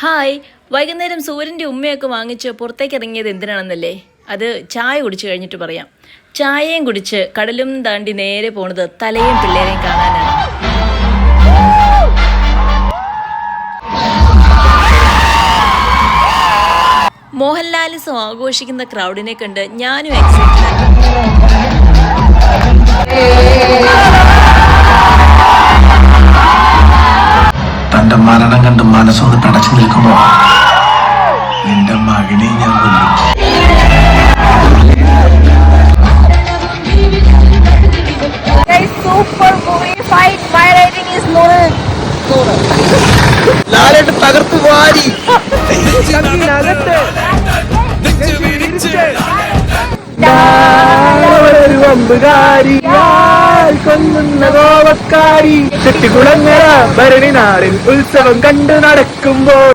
Hi. വൈകുന്നേരം സൂര്യന്റെ ഉമ്മയൊക്കെ വാങ്ങിച്ച് പുറത്തേക്ക് ഇറങ്ങിയത് എന്തിനാണെന്നല്ലേ? അത് ചായ കുടിച്ചു കഴിഞ്ഞിട്ട് പറയാം. ചായയും കുടിച്ച് കടലും താണ്ടി നേരെ പോണത് തലയും പിള്ളേരെയും കാണാനാണ്. മോഹൻലാലിസം ആഘോഷിക്കുന്ന ക്രൗഡിനെ കണ്ട് ഞാനും എക്സൈറ്റഡ് മരണം കണ്ട് മനസ്സൊന്ന് പിടച്ചു നിൽക്കുമ്പോ നിന്റെ മകനെ ഞാൻ കൊല്ലും. ലാലേട്ട് തകർത്ത് വാരി. ഒരു വമ്പുകാരി. കൊന്നുന്ന ഗോവക്കാരി ചെട്ടികുളങ്ങര ഭരണി നാളിൽ ഉത്സവം കണ്ടു നടക്കുമ്പോൾ